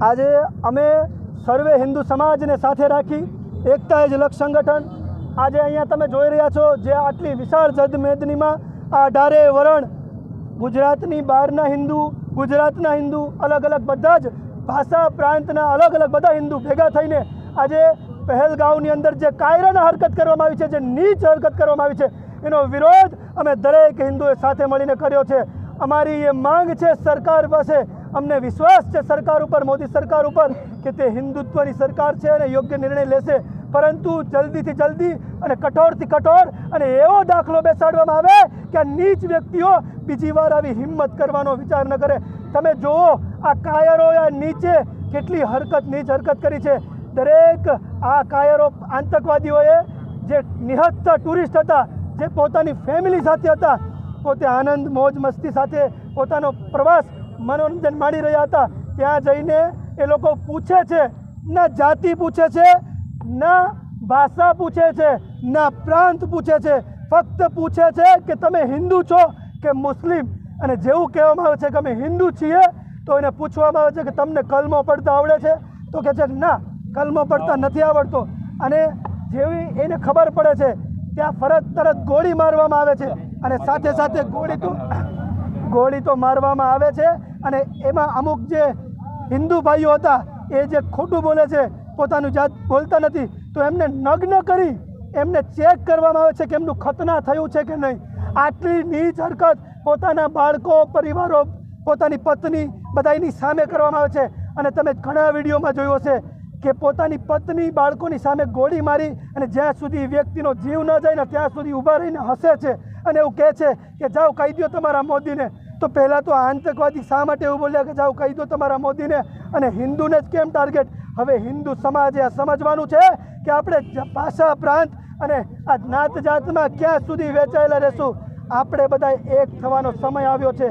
આજે અમે સર્વે હિન્દુ સમાજને સાથે રાખી એકતા જ લક્ષ સંગઠન આજે અહીંયા તમે જોઈ રહ્યા છો જે આટલી વિશાળ જદમેદનીમાં આ અઢારે વરણ ગુજરાતની બહારના હિન્દુ, ગુજરાતના હિન્દુ, અલગ અલગ બધા જ ભાષા પ્રાંતના અલગ અલગ બધા હિન્દુ ભેગા થઈને આજે પહેલગાંવની અંદર જે કાયરાના હરકત કરવામાં આવી છે, જે નીચ હરકત કરવામાં આવી છે, એનો વિરોધ અમે દરેક હિન્દુએ સાથે મળીને કર્યો છે. અમારી એ માંગ છે સરકાર પાસે અમને વિશ્વાસ છે સરકાર ઉપર, મોદી સરકાર ઉપર, કે તે હિન્દુત્વની સરકાર છે અને યોગ્ય નિર્ણય લેશે. પરંતુ જલ્દીથી જલ્દી અને કઠોરથી કઠોર અને એવો દાખલો બેસાડવામાં આવે કે આ નીચ વ્યક્તિઓ બીજી વાર આવી હિંમત કરવાનો વિચાર ન કરે. તમે જુઓ, આ કાયરો આ નીચે કેટલી હરકત, નીચ હરકત કરી છે. દરેક આ કાયરો આતંકવાદીઓએ જે નિહત્તા ટુરિસ્ટ હતા, જે પોતાની ફેમિલી સાથે હતા, પોતે આનંદ, મોજ, મસ્તી સાથે પોતાનો પ્રવાસ મનોરંજન માણી રહ્યા હતા. ત્યાં જઈને એ લોકો પૂછે છે, ના જાતિ પૂછે છે, ના ભાષા પૂછે છે, ના પ્રાંત પૂછે છે. ફક્ત પૂછે છે કે તમે હિન્દુ છો કે મુસ્લિમ? અને જેવું કહેવામાં આવે છે કે અમે હિન્દુ છીએ, તો એને પૂછવામાં આવે છે કે તમને કલમો પડતા આવડે છે? તો કહે છે, ના, કલમો પડતા નથી આવડતો. અને જેવી એને ખબર પડે છે, ત્યાં ફરત તરત ગોળી મારવામાં આવે છે. અને સાથે સાથે ગોળી તો ગોળી તો મારવામાં આવે છે અને એમાં અમુક જે હિન્દુ ભાઈઓ હતા, એ જે ખોટું બોલે છે, પોતાનું જાત બોલતા નથી, તો એમને નગ્ન કરી એમને ચેક કરવામાં આવે છે કે એમનું ખતના થયું છે કે નહીં. આટલી નીચ હરકત પોતાના બાળકો, પરિવારો, પોતાની પત્ની બધાની સામે કરવામાં આવે છે. અને તમે ઘણા વિડીયોમાં જોયું હશે કે પોતાની પત્ની બાળકોની સામે ગોળી મારી અને જ્યાં સુધી વ્યક્તિનો જીવ ન જાય ને ત્યાં સુધી ઊભા રહીને હસે છે અને એવું કહે છે કે જાઓ કહી દો તમારા મોદીને. તો પહેલાં તો આતંકવાદી શા માટે એવું બોલ્યા કે જાઓ કહી દો તમારા મોદીને અને હિન્દુને જ કેમ ટાર્ગેટ હવે હિન્દુ સમાજે આ સમજવાનું છે કે આપણે ભાષા પ્રાંત અને આ જ્ઞાત જાતમાં ક્યાં સુધી વેચાયેલા રહેશું? આપણે બધાએ એક થવાનો સમય આવ્યો છે.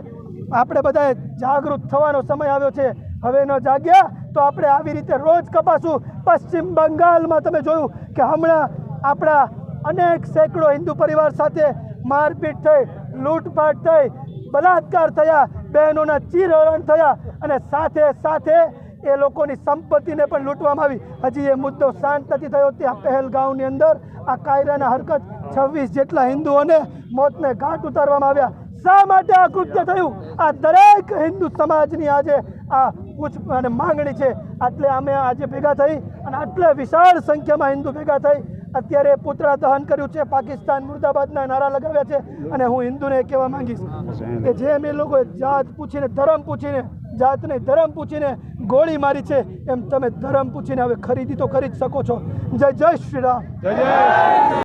આપણે બધાએ જાગૃત થવાનો સમય આવ્યો છે. હવે ન જાગ્યા તો આપણે આવી રીતે રોજ કપાશું. પશ્ચિમ બંગાળમાં તમે જોયું કે હમણાં આપણા અનેક સેંકડો હિન્દુ પરિવાર સાથે મારપીટ થઈ લૂંટફાટ થઈ બલાત્કાર થયા, બહેનોના ચીરહરણ થયા અને સાથે સાથે એ લોકોની સંપત્તિને પણ લૂંટવામાં આવી. હજી એ મુદ્દો શાંત નથી થયો. ત્યાં પહેલગાંવની અંદર આ કાયરાના હરકત છવ્વીસ જેટલા હિન્દુઓને મોતને ઘાટ ઉતારવામાં આવ્યા. શા માટે આ કૃત્ય થયું? આ દરેક હિન્દુ સમાજની આજે આ પૂછ અને માંગણી છે. એટલે અમે આજે ભેગા થઈ અને આટલે વિશાળ સંખ્યામાં હિન્દુ ભેગા થઈ અત્યારે પુતળા દહન કર્યું છે, પાકિસ્તાન મુર્દાબાદના નારા લગાવ્યા છે અને હું હિન્દુને કહેવા માંગીશ કે જેમ એ લોકોએ જાત પૂછીને, ધર્મ પૂછીને, જાતને ધર્મ પૂછીને ગોળી મારી છે, એમ તમે ધર્મ પૂછીને હવે ખરીદી તો જ શકો છો. જય જય શ્રી રામ.